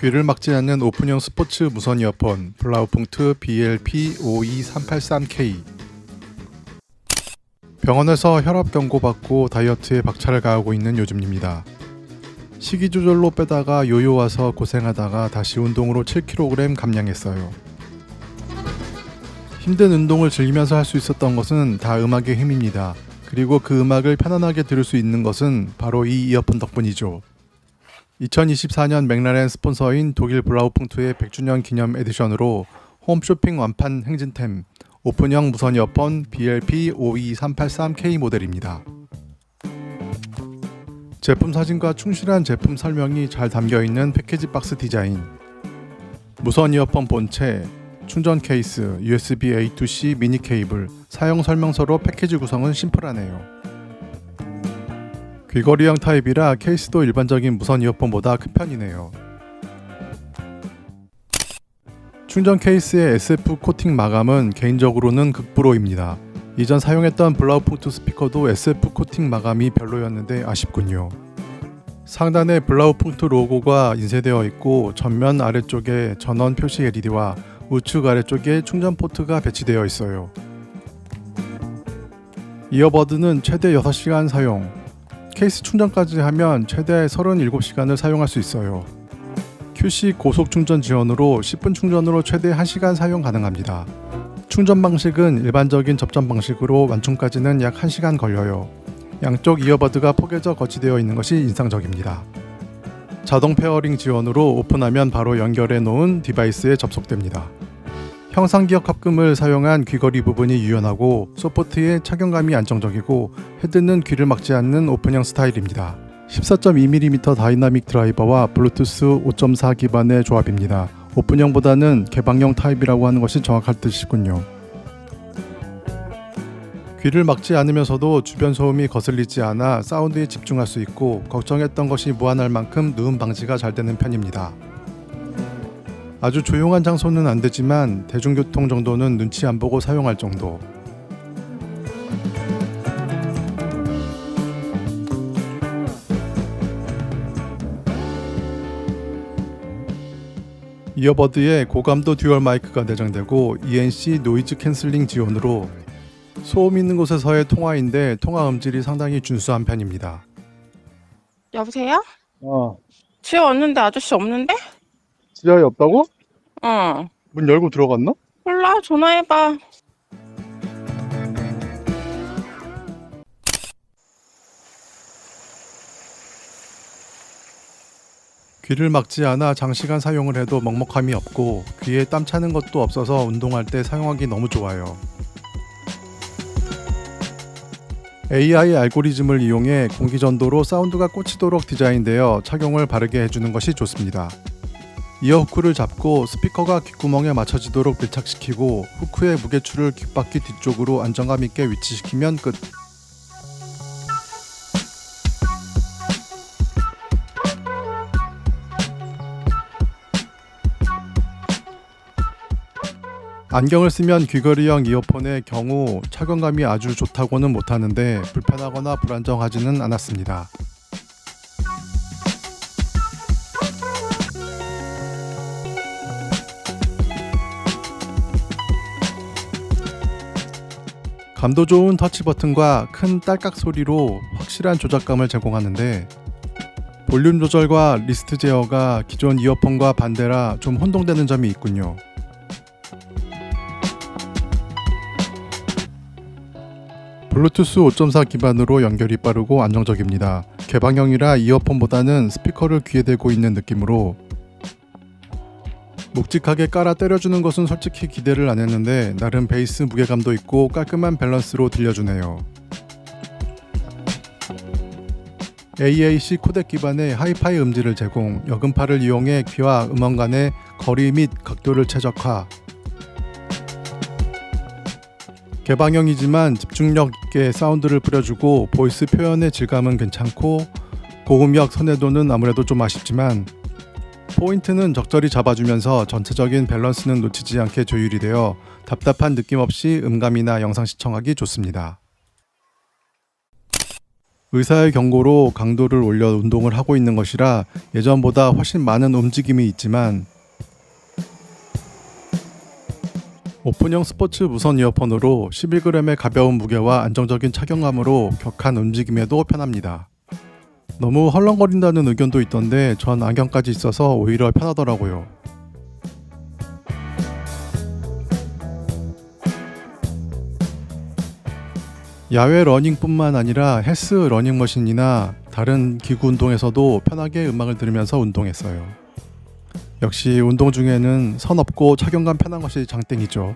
귀를 막지 않는 오픈형 스포츠 무선 이어폰 블라우풍트 BLP52383K 병원에서 혈압 경고 받고 다이어트에 박차를 가하고 있는 요즘입니다. 식이 조절로 빼다가 요요 와서 고생하다가 다시 운동으로 7kg 감량했어요. 힘든 운동을 즐기면서 할 수 있었던 것은 다 음악의 힘입니다. 그리고 그 음악을 편안하게 들을 수 있는 것은 바로 이 이어폰 덕분이죠. 2024년 맥라렌 스폰서인 독일 블라우풍트의 100주년 기념 에디션으로 홈쇼핑 완판 행진템 오픈형 무선 이어폰 BLP52383K 모델입니다. 제품 사진과 충실한 제품 설명이 잘 담겨 있는 패키지 박스 디자인. 무선 이어폰 본체, 충전 케이스, USB A to C 미니 케이블, 사용 설명서로 패키지 구성은 심플하네요. 귀걸이형 타입이라 케이스도 일반적인 무선 이어폰보다 큰 편이네요. 충전 케이스의 SF 코팅 마감은 개인적으로는 극부로입니다. 이전 사용했던 블라우풍트 스피커도 SF 코팅 마감이 별로였는데 아쉽군요. 상단에 블라우풍트 로고가 인쇄되어 있고 전면 아래쪽에 전원 표시 LED와 우측 아래쪽에 충전 포트가 배치되어 있어요. 이어버드는 최대 6시간 사용, 케이스 충전까지 하면 최대 37시간을 사용할 수 있어요. QC 고속 충전 지원으로 10분 충전으로 최대 1시간 사용 가능합니다. 충전 방식은 일반적인 접점 방식으로 완충까지는 약 1시간 걸려요. 양쪽 이어버드가 포개져 거치되어 있는 것이 인상적입니다. 자동 페어링 지원으로 오픈하면 바로 연결해 놓은 디바이스에 접속됩니다. 형상기억 합금을 사용한 귀걸이 부분이 유연하고 소포트의 착용감이 안정적이고 헤드는 귀를 막지 않는 오픈형 스타일입니다. 14.2mm 다이나믹 드라이버와 블루투스 5.4 기반의 조합입니다. 오픈형보다는 개방형 타입이라고 하는 것이 정확할 듯이군요. 귀를 막지 않으면서도 주변 소음이 거슬리지 않아 사운드에 집중할 수 있고 걱정했던 것이 무한할 만큼 누움 방지가 잘 되는 편입니다. 아주 조용한 장소는 안 되지만 대중교통 정도는 눈치 안 보고 사용할 정도. 이어버드에 고감도 듀얼 마이크가 내장되고 ENC 노이즈 캔슬링 지원으로 소음 있는 곳에서의 통화인데 통화 음질이 상당히 준수한 편입니다. 여보세요? 어, 집에 왔는데 아저씨 없는데? 지하에 없다고? 어. 문 열고 들어갔나? 몰라, 전화해봐. 귀를 막지 않아 장시간 사용을 해도 먹먹함이 없고 귀에 땀 차는 것도 없어서 운동할 때 사용하기 너무 좋아요. AI 알고리즘을 이용해 공기 전도로 사운드가 꽂히도록 디자인되어 착용을 바르게 해주는 것이 좋습니다. 이어 후크를 잡고 스피커가 귓구멍에 맞춰지도록 밀착시키고 후크의 무게추를 귓바퀴 뒤쪽으로 안정감 있게 위치시키면 끝. 안경을 쓰면 귀걸이형 이어폰의 경우 착용감이 아주 좋다고는 못하는데 불편하거나 불안정하지는 않았습니다. 감도 좋은 터치 버튼과 큰 딸깍 소리로 확실한 조작감을 제공하는데 볼륨 조절과 리스트 제어가 기존 이어폰과 반대라 좀 혼동되는 점이 있군요. 블루투스 5.4 기반으로 연결이 빠르고 안정적입니다. 개방형이라 이어폰보다는 스피커를 귀에 대고 있는 느낌으로 묵직하게 깔아 때려주는 것은 솔직히 기대를 안 했는데 나름 베이스 무게감도 있고 깔끔한 밸런스로 들려주네요. AAC 코덱 기반의 하이파이 음질을 제공, 여금파를 이용해 귀와 음원 간의 거리 및 각도를 최적화, 개방형이지만 집중력 있게 사운드를 뿌려주고 보이스 표현의 질감은 괜찮고 고음역 선해도는 아무래도 좀 아쉽지만 포인트는 적절히 잡아주면서 전체적인 밸런스는 놓치지 않게 조율이 되어 답답한 느낌 없이 음감이나 영상 시청하기 좋습니다. 의사의 경고로 강도를 올려 운동을 하고 있는 것이라 예전보다 훨씬 많은 움직임이 있지만 오픈형 스포츠 무선 이어폰으로 11g의 가벼운 무게와 안정적인 착용감으로 격한 움직임에도 편합니다. 너무 헐렁거린다는 의견도 있던데 전 안경까지 있어서 오히려 편하더라고요. 야외 러닝뿐만 아니라 헬스 러닝머신이나 다른 기구 운동에서도 편하게 음악을 들으면서 운동했어요. 역시 운동 중에는 선 없고 착용감 편한 것이 장땡이죠.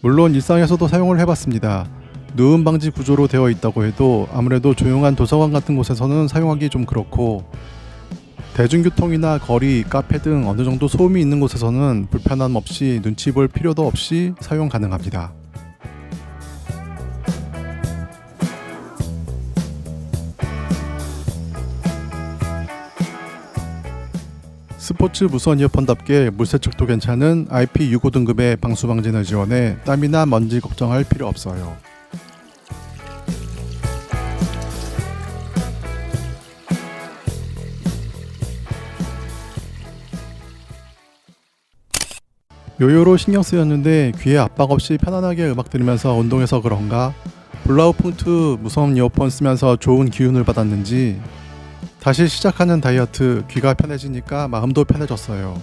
물론 일상에서도 사용을 해봤습니다. 누움 방지 구조로 되어 있다고 해도 아무래도 조용한 도서관 같은 곳에서는 사용하기 좀 그렇고 대중교통이나 거리, 카페 등 어느 정도 소음이 있는 곳에서는 불편함 없이 눈치 볼 필요도 없이 사용 가능합니다. 스포츠 무선 이어폰답게 물세척도 괜찮은 IP65 등급의 방수 방진을 지원해 땀이나 먼지 걱정할 필요 없어요. 요요로 신경 쓰였는데 귀에 압박 없이 편안하게 음악 들으면서 운동해서 그런가 블라우풍트 무선 이어폰 쓰면서 좋은 기운을 받았는지 다시 시작하는 다이어트 귀가 편해지니까 마음도 편해졌어요.